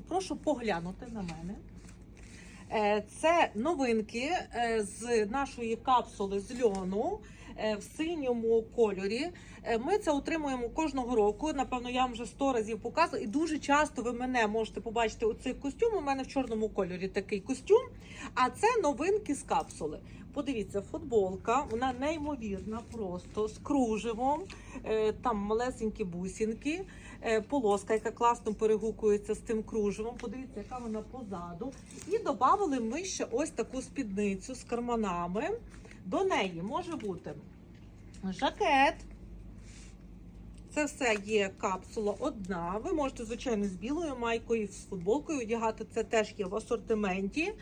Прошу поглянути на мене. Е, Це новинки е, з нашої капсули з льону е, в синьому кольорі. Ми це отримуємо кожного року. Напевно, я вам вже сто разів показувала. І дуже часто ви мене можете побачити оцей костюм. У мене в чорному кольорі такий костюм. А це новинки з капсули. Подивіться, футболка, вона неймовірна, просто з кружевом, е, там малесенькі бусинки, е, полоска, яка класно перегукується з тим кружевом. Подивіться, яка вона позаду. І додали ми ще ось таку спідницю з карманами. До неї може бути жакет. Це все є капсула одна. Ви можете, звичайно, з білою майкою, з футболкою одягати. Це теж є в асортименті.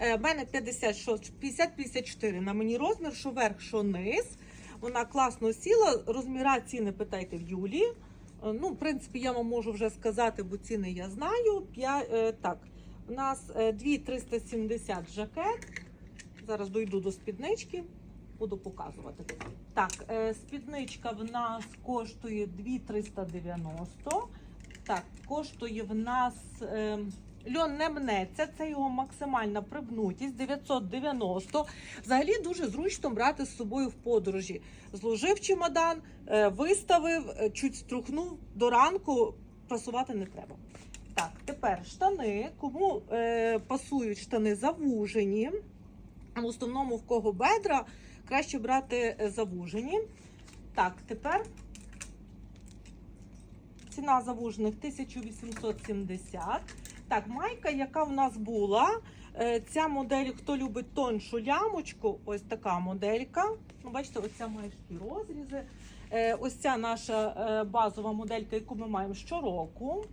Е, В мене 50-54 на мені розмір, що верх, що низ. Вона класно сіла. Розміра ціни питайте в Юлі. Е, Ну, в принципі, я вам можу вже сказати, бо ціни я знаю. П'я- е, так, у нас е, 2370 жакет. Зараз дойду до спіднички, буду показувати. Так, е, спідничка в нас коштує 2390. Так, коштує в нас е, льон не мнеться, це його максимальна прибнутість 990. Взагалі дуже зручно брати з собою в подорожі. Зложив чемодан, е, виставив, е, чуть струхнув до ранку, прасувати не треба. Так, тепер штани. Кому е, пасують штани завужені, в основному в кого бедра, краще брати е, завужені. Так, тепер ціна завужених 1870. Так, майка, яка в нас була. е, Ця модель, хто любить тоншу лямочку, ось така моделька. Ну, бачите, ось ця має розрізи. Е, Ось ця наша е, базова моделька, яку ми маємо щороку.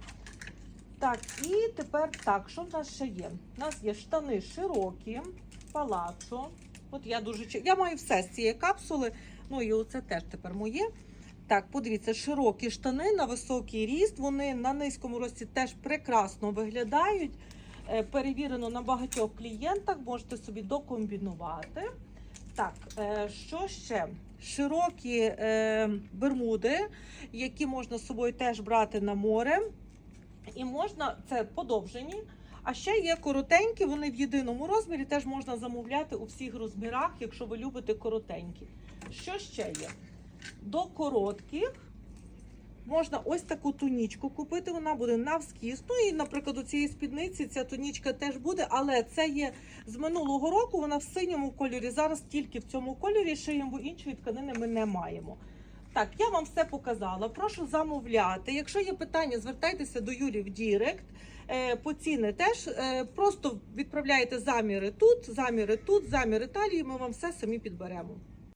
Так, і тепер так, що в нас ще є? У нас є штани широкі, палацо. От я дуже я маю все з цієї капсули. Ну і оце теж тепер моє. Так, подивіться, широкі штани на високий ріст. Вони на низькому рості теж прекрасно виглядають. Е, Перевірено на багатьох клієнтах, можете собі докомбінувати. Так, е, що ще? Широкі е, бермуди, які можна з собою теж брати на море. І можна це подовжені. А ще є коротенькі, вони в єдиному розмірі, теж можна замовляти у всіх розмірах, якщо ви любите коротенькі. Що ще є? До коротких можна ось таку тунічку купити, вона буде навскіз. Ну і, наприклад, у цієї спідниці ця тунічка теж буде, але це є з минулого року, вона в синьому кольорі. Зараз тільки в цьому кольорі шиємо, бо іншої тканини ми не маємо. Так, я вам все показала. Прошу замовляти. Якщо є питання, звертайтеся до Юлі в Дірект. Е, По ціни теж е, просто відправляєте заміри тут, заміри тут, заміри талії. Ми вам все самі підберемо.